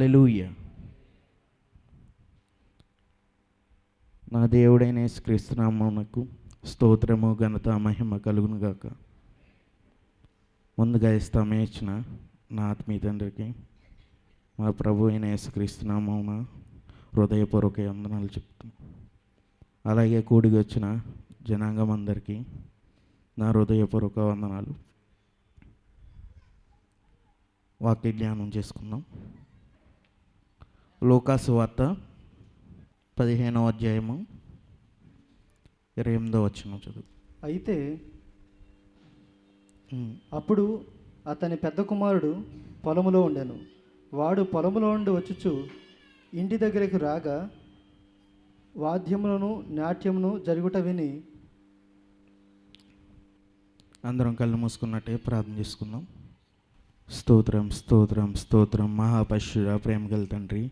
Hallelujah నా దేవుడైన యేసుక్రీస్తునామమునకు స్తోత్రము ఘనత మహిమ కలుగునుగాక ముందుగా ఇస్తామే ఇచ్చిన నా ఆత్మీయ తండ్రికి మా ప్రభు అయిన యేసుక్రీస్తునామమున హృదయపూర్వక వందనాలు చెప్తాను అలాగే కూడికి వచ్చిన జనాంగం అందరికీ నా హృదయపూర్వక వందనాలు. వాక్య జ్ఞానం చేసుకుందాం. లోకాసు వార్త పదిహేనవ అధ్యాయము ఇరవై ఎనిమిదో వచ్చిన చదువు. అయితే. అప్పుడు అతని పెద్ద కుమారుడు పొలములో ఉండెను. వాడు పొలములో ఉండి వచ్చుచు ఇంటి దగ్గరికి రాగా వాద్యములను నాట్యమును జరుగుట విని అందరం కళ్ళు మూసుకున్నట్టే ప్రార్థన చేసుకుందాం. స్తోత్రం స్తోత్రం స్తోత్రం. మహాపశుర ప్రేమ గల తండ్రి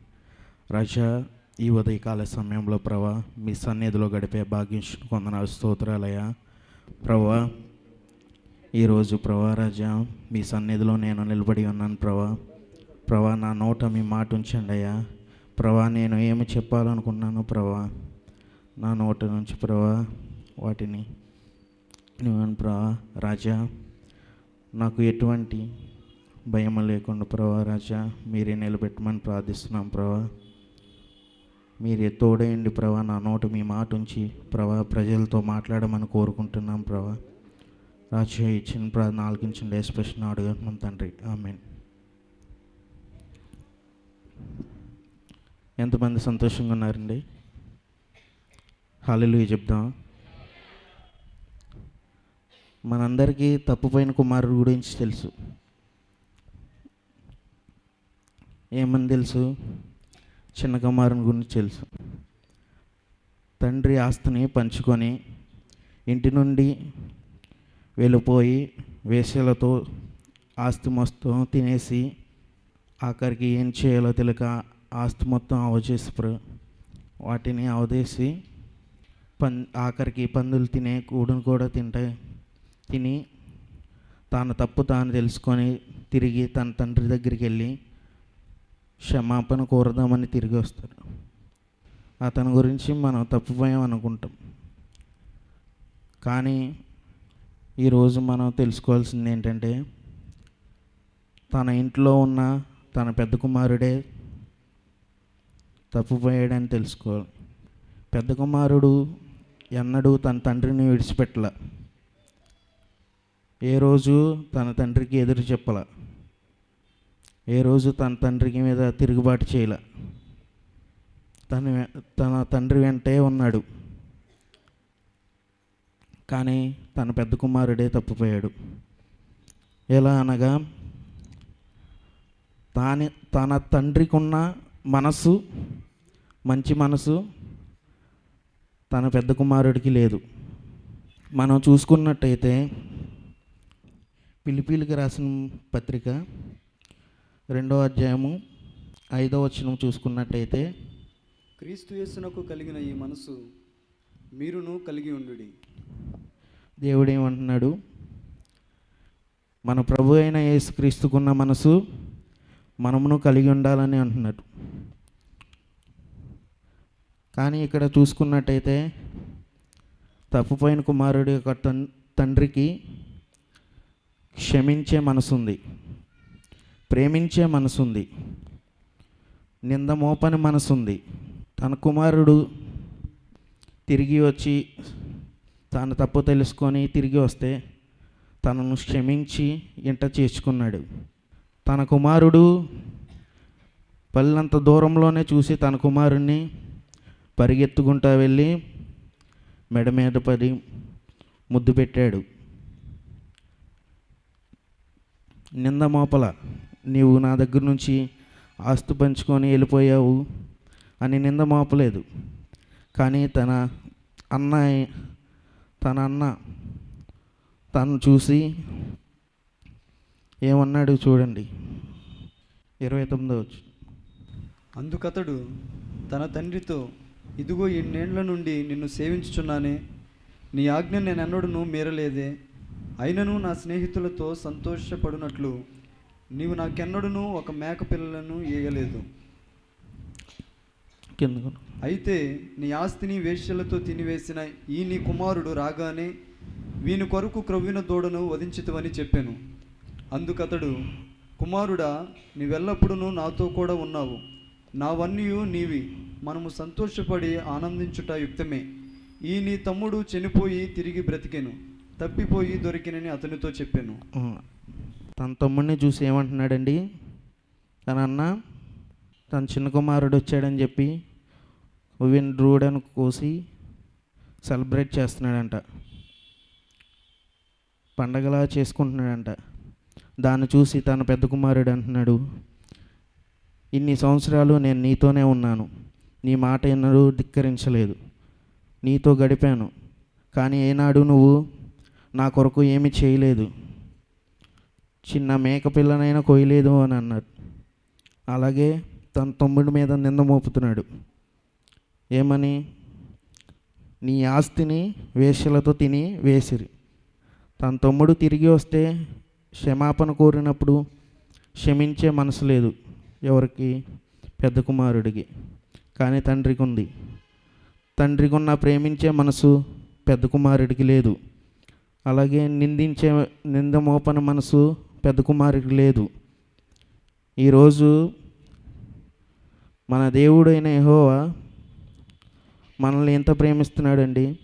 రాజా ఈ ఉదయకాల సమయంలో ప్రభా మీ సన్నిధిలో గడిపే భాగ్యం కొందనాలు స్తోత్రాలయ్యా. ప్రభా ఈరోజు ప్రభా రాజా మీ సన్నిధిలో నేను నిలబడి ఉన్నాను ప్రభా. ప్రభా నా నోట మీ మాట ఉంచండి అయ్యా. ప్రభా నేను ఏమి చెప్పాలనుకున్నాను ప్రభా నా నోట నుంచి ప్రభా వాటిని నువ్వు ప్రభా. రాజా నాకు ఎటువంటి భయం లేకుండా ప్రభా రాజా మీరే నిలబెట్టమని ప్రార్థిస్తున్నాం ప్రభా. మీరే తోడేయండి ప్రభా నా నోట మీ మాట ఉంచి ప్రభా ప్రజలతో మాట్లాడమని కోరుకుంటున్నాం ప్రభా. రాజు ఇచ్చిన ప్రార్థన ఆలకించండి ఎస్పెషల్ అడుగుతున్నాం తండ్రి. ఆమెన్. ఎంతమంది సంతోషంగా ఉన్నారండి? హాలీలు చెప్దాం మనందరికీ తప్పుపోయిన కుమారుడు గురించి తెలుసు. ఏమని తెలుసు? చిన్న కుమారుని గురించి తెలుసు. తండ్రి ఆస్తిని పంచుకొని ఇంటి నుండి వెళ్ళిపోయి వేశ్యలతో ఆస్తి మొత్తం తినేసి ఆఖరికి ఏం చేయాలో తెలియక ఆస్తి మొత్తం అవచేసిపోరు వాటిని అవదేసి పన్ ఆఖరికి పందులు తినే కూడును కూడా తింటాయి తిని తాను తప్పు తాను తెలుసుకొని తిరిగి తన తండ్రి దగ్గరికి వెళ్ళి క్షమాపణ కోరదామని తిరిగి వస్తాడు. అతని గురించి మనం తప్పిపోయాం అనుకుంటాం. కానీ ఈరోజు మనం తెలుసుకోవాల్సింది ఏంటంటే తన ఇంట్లో ఉన్న తన పెద్ద కుమారుడే తప్పిపోయాడని తెలుసుకోవాలి. పెద్ద కుమారుడు ఎన్నడూ తన తండ్రిని విడిచిపెట్టల. ఏ రోజు తన తండ్రికి ఎదురు చెప్పల. ఏ రోజు తన తండ్రికి మీద తిరుగుబాటు చేయలే. తన వె- తన తండ్రి వెంటే ఉన్నాడు. కానీ తన పెద్ద కుమారుడే తప్పిపోయాడు. ఎలా అనగా తాని తన తండ్రికి ఉన్న మనసు మంచి మనసు తన పెద్ద కుమారుడికి లేదు. మనం చూసుకున్నట్టయితే పిలిపిలికి రాసిన పత్రిక రెండో అధ్యాయము ఐదో వచనం చూసుకున్నట్టయితే క్రీస్తు యేసునకు కలిగిన ఈ మనసు మీరును కలిగి ఉండుడి. దేవుడు ఏమంటున్నాడు? మన ప్రభు అయిన యేసుక్రీస్తుకున్న మనసు మనమును కలిగి ఉండాలని అంటున్నాడు. కానీ ఇక్కడ చూసుకున్నట్టయితే తప్పుపోయిన కుమారుడి యొక్క తండ్రికి క్షమించే మనసుంది. ప్రేమించే మనసుంది. నింద మోపని మనసుంది. తన కుమారుడు తిరిగి వచ్చి తాను తప్పు తెలుసుకొని తిరిగి వస్తే తనను క్షమించి ఇంట చేర్చుకున్నాడు. తన కుమారుడు పల్లంత దూరంలోనే చూసి తన కుమారుణ్ణి పరిగెత్తుకుంటా వెళ్ళి మెడ మీద పడి ముద్దు పెట్టాడు. నింద మోపల నీవు నా దగ్గర నుంచి ఆస్తు పంచుకొని వెళ్ళిపోయావు అని నింద మోపలేదు. కానీ తన అన్న తన అన్న తను చూసి ఏమన్నాడు చూడండి. ఇరవై తొమ్మిదో వచ్చి అందుకతడు తన తండ్రితో ఇదిగో ఎన్నేళ్ళ నుండి నిన్ను సేవించుచున్నానే నీ ఆజ్ఞ నేనెన్నడూను మీరలేదే. అయినను నా స్నేహితులతో సంతోషపడినట్లు నీవు నాకెన్నడూను ఒక మేక పిల్లలను ఇయ్యలేదు అయితే నీ ఆస్తిని వేశ్యలతో తినివేసిన ఈ నీ కుమారుడు రాగానే వీని కొరకు క్రొవ్విన దూడను వధించితవని చెప్పాను. అందుకతడు కుమారుడా నీవెల్లప్పుడూ నాతో కూడా ఉన్నావు. నావన్నీయు నీవి. మనము సంతోషపడి ఆనందించుట యుక్తమే. ఈ నీ తమ్ముడు చనిపోయి తిరిగి బ్రతికెను. తప్పిపోయి దొరికినని అతనితో చెప్పాను. తన తమ్ముడిని చూసి ఏమంటున్నాడండి? తన అన్న తన చిన్న కుమారుడు వచ్చాడని చెప్పి ఉవిన్ రూడని కోసి సెలబ్రేట్ చేస్తున్నాడంట. పండగలా చేసుకుంటున్నాడంట. దాన్ని చూసి తన పెద్ద కుమారుడు అంటున్నాడు ఇన్ని సంవత్సరాలు నేను నీతోనే ఉన్నాను. నీ మాట ఎన్నడూ ధిక్కరించలేదు. నీతో గడిపాను. కానీ ఏనాడు నువ్వు నా కొరకు ఏమి చేయలేదు. చిన్న మేక పిల్లనైనా కొయ్యలేదు అని అన్నాడు. అలాగే తన తమ్ముడి మీద నింద మోపుతున్నాడు. ఏమని? నీ ఆస్తిని వేశ్యలతో తిని వేసిరి. తన తమ్ముడు తిరిగి వస్తే క్షమాపణ కోరినప్పుడు క్షమించే మనసు లేదు ఎవరికి? పెద్ద కుమారుడికి. కానీ తండ్రికి ఉంది తండ్రికి ఉన్న ప్రేమించే మనసు పెద్ద కుమారుడికి లేదు. అలాగే నిందించే నింద మోపన మనసు పెద్ద కుమారుడికి లేదు. ఈరోజు మన దేవుడైన యహోవా మనల్ని ఎంత ప్రేమిస్తున్నాడండి?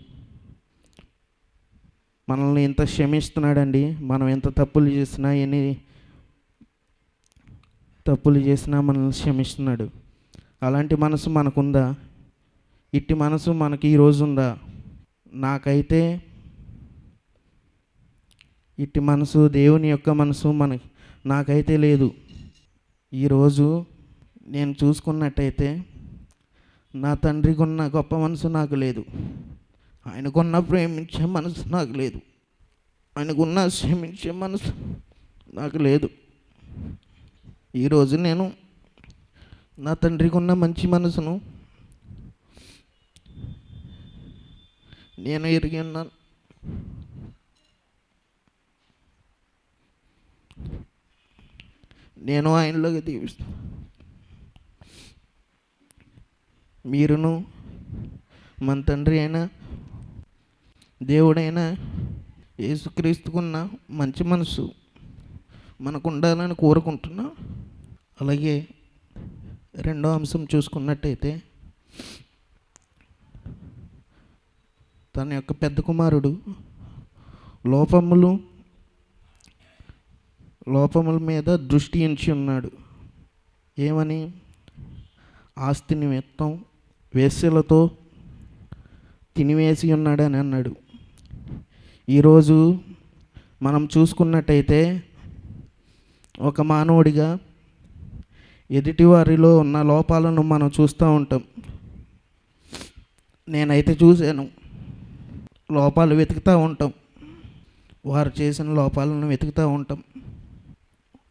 మనల్ని ఎంత క్షమిస్తున్నాడండి? మనం ఎంత తప్పులు చేసినా ఎన్ని తప్పులు చేసినా మనల్ని క్షమిస్తున్నాడు. అలాంటి మనసు మనకుందా? ఇట్టి మనసు మనకి ఈరోజు ఉందా? నాకైతే ఇట్టి మనసు దేవుని యొక్క మనసు మన నాకైతే లేదు. ఈరోజు నేను చూసుకున్నట్టయితే నా తండ్రికి ఉన్న గొప్ప మనసు నాకు లేదు. ఆయనకున్న ప్రేమించే మనసు నాకు లేదు. ఆయనకున్న క్షమించే మనసు నాకు లేదు. ఈరోజు నేను నా తండ్రికి ఉన్న మంచి మనసును నేను ఎరిగి ఉన్నాను. నేను ఆయనలోకి దీవిస్తాను మీరును మన తండ్రి అయిన దేవుడైన యేసుక్రీస్తుకున్న మంచి మనసు మనకు ఉండాలని కోరుకుంటున్నా. అలాగే రెండో అంశం చూసుకున్నట్టయితే తన యొక్క పెద్ద కుమారుడు లోపములు లోపముల మీద దృష్టి ఎంచి ఉన్నాడు. ఏమని? ఆస్తి నిమిత్తం వేశ్యలతో తినివేసి ఉన్నాడని అన్నాడు. ఈరోజు మనం చూసుకున్నట్టయితే ఒక మానవుడిగా ఎదుటివారిలో ఉన్న లోపాలను మనం చూస్తూ ఉంటాం. నేనైతే చూశాను. లోపాలు వెతుకుతూ ఉంటాం. వారు చేసిన లోపాలను వెతుకుతూ ఉంటాం.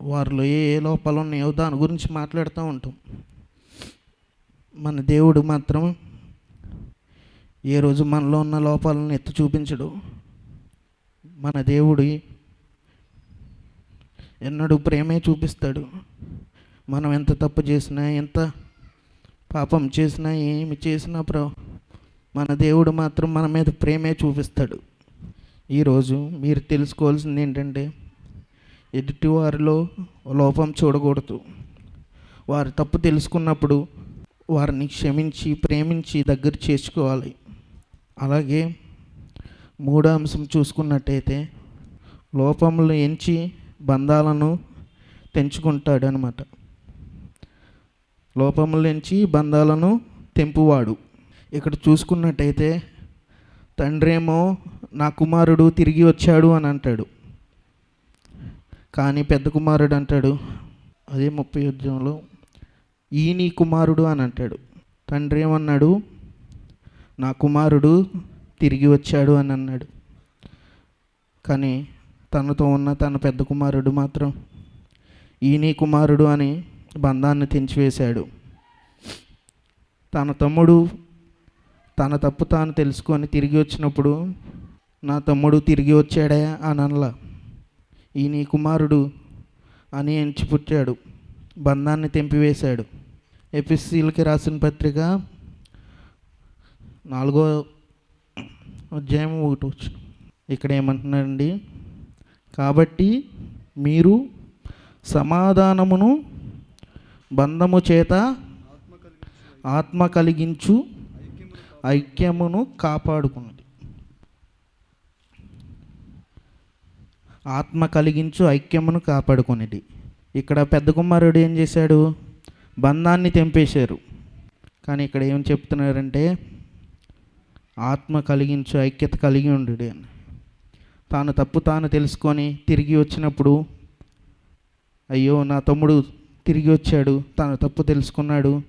వారిలో ఏ ఏ లోపాలు ఉన్నాయో దాని గురించి మాట్లాడుతూ ఉంటాం. మన దేవుడు మాత్రం ఏ రోజు మనలో ఉన్న లోపాలను ఎత్తి చూపించడు. మన దేవుడి ఎన్నడూ ప్రేమే చూపిస్తాడు. మనం ఎంత తప్పు చేసినా ఎంత పాపం చేసినా ఏమి చేసినా ప్ర మన దేవుడు మాత్రం మన మీద ప్రేమే చూపిస్తాడు. ఈరోజు మీరు తెలుసుకోవాల్సింది ఏంటంటే ఎదుటివారిలో లోపం చూడకూడదు. వారి తప్పు తెలుసుకున్నప్పుడు వారిని క్షమించి ప్రేమించి దగ్గర చేర్చుకోవాలి అలాగే మూడో అంశం చూసుకున్నట్టయితే లోపములు ఎంచి బంధాలను తెంచుకుంటాడు అనమాట లోపములు ఎంచి బంధాలను తెంపువాడు. ఇక్కడ చూసుకున్నట్టయితే తండ్రేమో నా కుమారుడు తిరిగి వచ్చాడు అని అంటాడు. కానీ పెద్ద కుమారుడు అంటాడు. అదే ముప్పై ఉద్యమంలో ఈ నీ కుమారుడు అని అంటాడు. తండ్రి ఏమన్నాడు? నా కుమారుడు తిరిగి వచ్చాడు అని అన్నాడు. కానీ తనతో ఉన్న తన పెద్ద కుమారుడు మాత్రం ఈ నీ కుమారుడు అని బంధాన్ని తెంచివేశాడు. తన తమ్ముడు తన తప్పు తాను తెలుసుకొని తిరిగి వచ్చినప్పుడు నా తమ్ముడు తిరిగి వచ్చాడే అని అనలా. ఈ నీ కుమారుడు అని ఎంచి పుట్టాడు. బంధాన్ని తెంపివేశాడు. ఎపిస్సీలకి రాసిన పత్రిక నాలుగో అధ్యాయం ఒకటి వచ్చు ఇక్కడ ఏమంటున్నారండి కాబట్టి మీరు సమాధానమును బంధము చేత ఆత్మ కలిగించు ఐక్యమును కాపాడుకున్నది ఆత్మ కలిగించు ఐక్యమును కాపాడుకునేది. ఇక్కడ పెద్ద కుమారుడు ఏం చేశాడు? బంధాన్ని తెంపేశారు. కానీ ఇక్కడ ఏం చెప్తున్నారంటే ఆత్మ కలిగించు ఐక్యత కలిగి ఉండు అని. తాను తప్పు తాను తెలుసుకొని తిరిగి వచ్చినప్పుడు అయ్యో నా తమ్ముడు తిరిగి వచ్చాడు తాను తప్పు తెలుసుకున్నాడు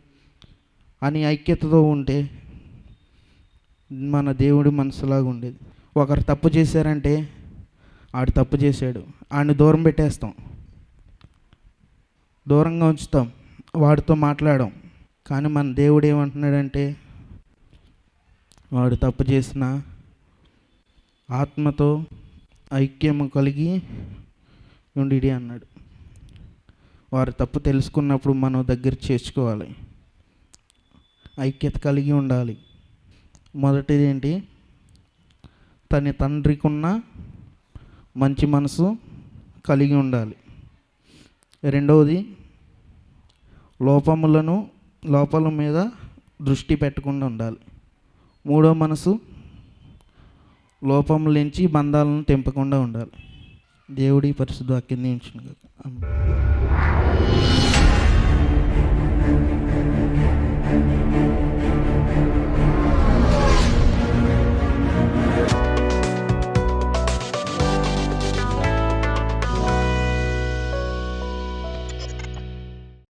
అని ఐక్యతతో ఉంటే మన దేవుడి మనసులాగా ఉండేది ఒకరు తప్పు చేశారంటే ఆడు తప్పు చేశాడు. ఆడిని దూరం పెట్టేస్తాం. దూరంగా ఉంచుతాం. వాడితో మాట్లాడడం కానీ మన దేవుడు ఏమంటున్నాడంటే వాడు తప్పు చేసిన ఆత్మతో ఐక్యము కలిగి ఉండిడి అన్నాడు. వారు తప్పు తెలుసుకున్నప్పుడు మనం దగ్గర చేర్చుకోవాలి. ఐక్యత కలిగి ఉండాలి. మొదటిది ఏంటి? తన తండ్రికి ఉన్న మంచి మనసు కలిగి ఉండాలి. రెండవది లోపములను లోపల మీద దృష్టి పెట్టకుండా ఉండాలి. మూడో మనసు లోపములించి బంధాలను తెంపకుండా ఉండాలి. దేవుడి పరిశుద్ధ వాక్యం నియమించును